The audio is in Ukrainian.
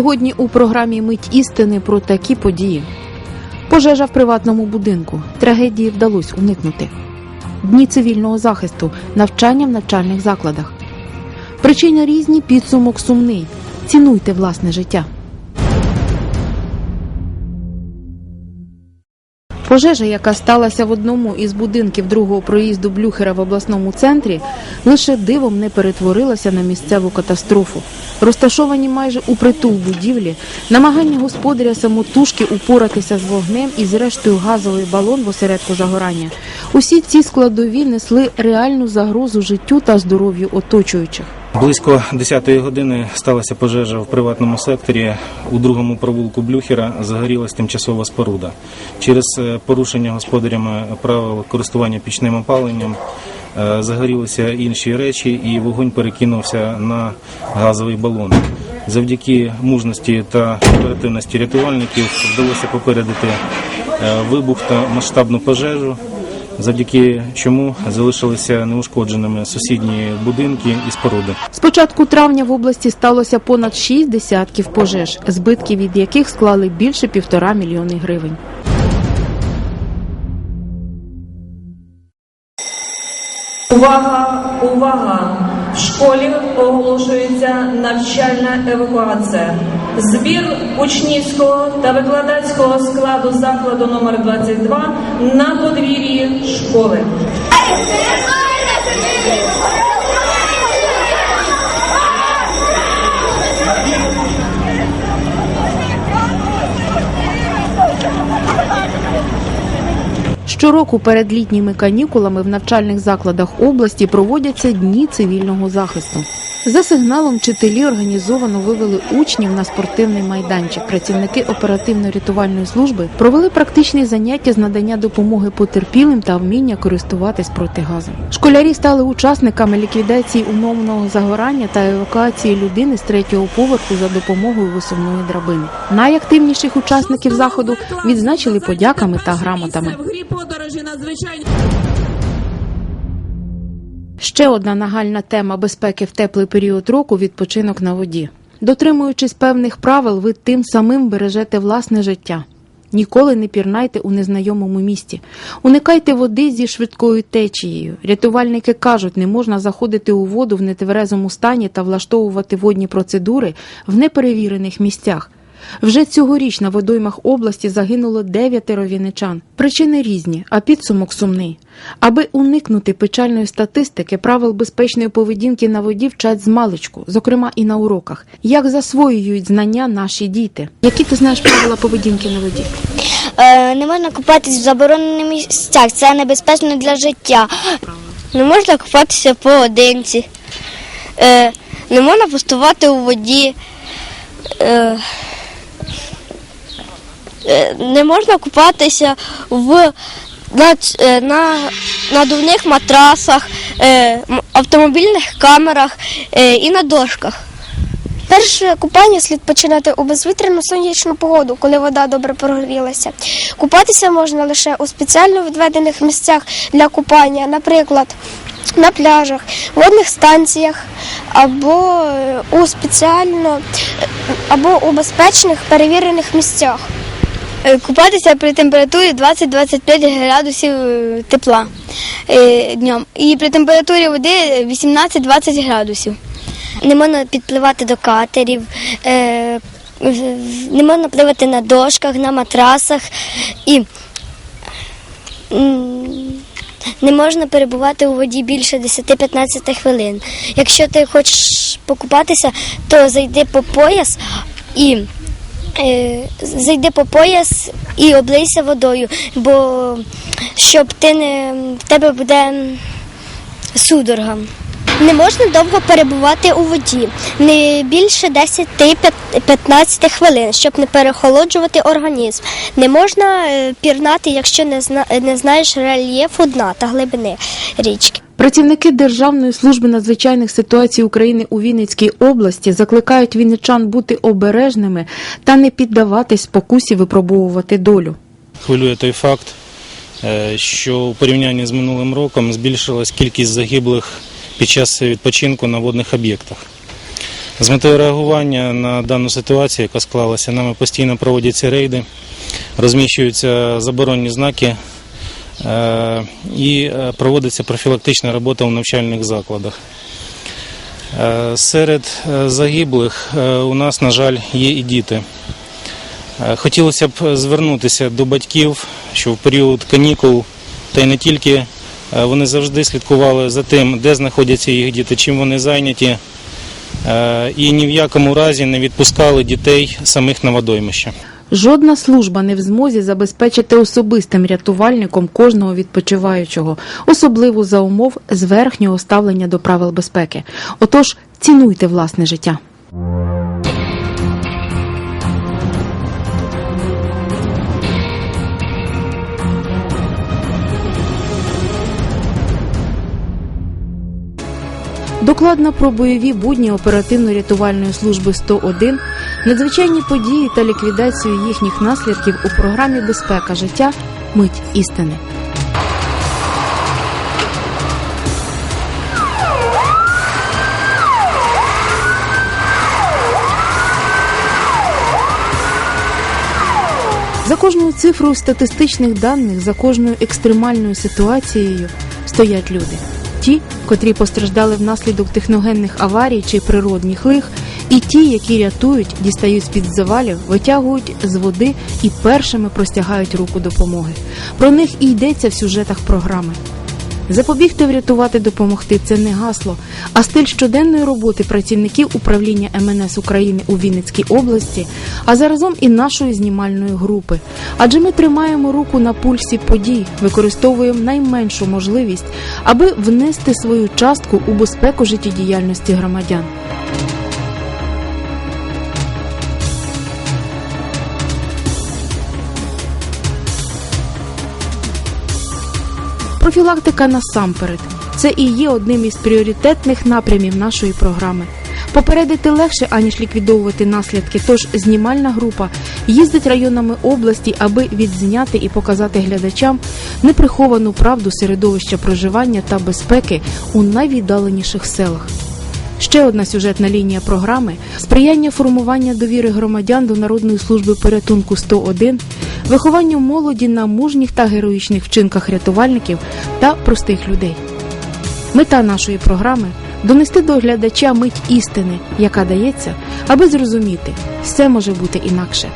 Сьогодні у програмі Мить істини про такі події. Пожежа в приватному будинку. Трагедії вдалося уникнути. Дні цивільного захисту, навчання в навчальних закладах. Причини різні, підсумок сумний. Цінуйте власне життя. Пожежа, яка сталася в одному із будинків другого проїзду Блюхера в обласному центрі, лише дивом не перетворилася на місцеву катастрофу. Розташовані майже у притул будівлі, намагання господаря самотужки упоратися з вогнем і зрештою газовий балон в осередку загорання. Усі ці складові несли реальну загрозу життю та здоров'ю оточуючих. Близько 10-ї години сталася пожежа в приватному секторі. У другому провулку Блюхера загорілась тимчасова споруда. Через е, порушення господарями правил користування пічним опаленням е, загорілися інші речі, і вогонь перекинувся на газовий балон. Завдяки мужності та оперативності рятувальників вдалося попередити е, вибух та масштабну пожежу. Завдяки чому залишилися неушкодженими сусідні будинки і споруди. З початку травня в області сталося понад 6 десятків пожеж, збитки від яких склали більше півтора мільйони гривень. Увага, увага! В школі оголошується навчальна евакуація. Збір учнівського та викладацького складу закладу номер 22 на подвір'ї 过了 Щороку перед літніми канікулами в навчальних закладах області проводяться дні цивільного захисту. За сигналом вчителі організовано вивели учнів на спортивний майданчик. Працівники оперативно-рятувальної служби провели практичні заняття з надання допомоги потерпілим та вміння користуватись протигазом. Школярі стали учасниками ліквідації умовного загорання та евакуації людини з третього поверху за допомогою висувної драбини. Найактивніших учасників заходу відзначили подяками та грамотами. Подорожі надзвичайно. Ще одна нагальна тема безпеки в теплий період року відпочинок на воді. Дотримуючись певних правил, ви тим самим бережете власне життя. Ніколи не пірнайте у незнайомому місті. Уникайте води зі швидкою течією. Рятувальники кажуть, не можна заходити у воду в нетверезому стані та влаштовувати водні процедури в неперевірених місцях. Вже цьогоріч на водоймах області загинуло дев'ятеро віничан. Причини різні, а підсумок сумний. Аби уникнути печальної статистики, правил безпечної поведінки на воді вчать з маличку, зокрема і на уроках. Як засвоюють знання наші діти? Які ти знаєш правила поведінки на воді? Е, не можна купатись в заборонених місцях, це небезпечно для життя. Не можна купатися поодинці. Е, не можна пустувати у воді. Е, не можна купатися в на, е, на надувних матрасах, е, автомобільних камерах е, і на дошках. Перше купання слід починати у безвітряну сонячну погоду, коли вода добре прогрілася. Купатися можна лише у спеціально відведених місцях для купання, наприклад, на пляжах, водних станціях або е, у спеціально е, або у безпечних перевірених місцях. Е, Купатися при температурі 20-25 градусів е, тепла е, днем. І при температурі води 18-20 градусів. Не можна підпливати до катерів, не можна пливати на дошках, на матрасах і не можна перебувати у воді більше 10-15 хвилин. Якщо ти хочеш покупатися, то зайди по пояс і зайди по пояс і облийся водою, бо щоб ти не в тебе буде судорога. Не можна довго перебувати у воді, не більше 10-15 хвилин, щоб не перехолоджувати організм. Не можна е, пірнати, якщо не знаєш рельєфу дна та глибини річки. Працівники Державної служби надзвичайних ситуацій України у Вінницькій області закликають вінничан бути обережними та не піддаватись спокусі випробовувати долю. Хвилює той факт, е, що у порівнянні з минулим роком збільшилась кількість загиблих під час відпочинку на водних об'єктах. З метою реагування на дану ситуацію, яка склалася, нами постійно проводяться рейди, розміщуються заборонні знаки і е, проводиться профілактична робота у навчальних закладах. Е, Серед е, загиблих е, у нас, на жаль, є і діти. Е, Хотілося б звернутися до батьків, що в період канікул, та й не тільки, е, вони завжди слідкували за тим, де знаходяться їх діти, чим вони зайняті, е, і ні в якому разі не відпускали дітей самих на водоймище. Жодна служба не в змозі забезпечити особистим рятувальником кожного відпочиваючого, особливо за умов зверхнього ставлення до правил безпеки. Отож, цінуйте власне життя. Докладно про бойові будні оперативно-рятувальної служби 101, надзвичайні події та ліквідацію їхніх наслідків у програмі Безпека життя Мить істини. За кожною цифрою статистичних даних, за кожною екстремальною ситуацією стоять люди. Ті, котрі постраждали внаслідок техногенних аварій чи природних лих, і ті, які рятують, дістають з-під завалів, витягують з води і першими простягають руку допомоги. Про них і йдеться в сюжетах програми. Запобігти, врятувати, допомогти це не гасло, а стиль щоденної роботи працівників управління МНС України у Вінницькій області, а заразом і нашої знімальної групи. Адже ми тримаємо руку на пульсі подій, використовуємо найменшу можливість, аби внести свою частку у безпеку життєдіяльності громадян. Профілактика насамперед. Це і є одним із пріоритетних напрямів нашої програми. Попередити легше, аніж ліквідовувати наслідки. Тож знімальна група їздить районами області, аби відзняти і показати глядачам неприховану правду середовища проживання та безпеки у найвіддаленіших селах. Ще одна сюжетна лінія програми сприяння формування довіри громадян до Народної служби порятунку 101, вихованню молоді на мужніх та героїчних вчинках рятувальників та простих людей. Мета нашої програми донести до глядача мить істини, яка дається, аби зрозуміти, все може бути інакше.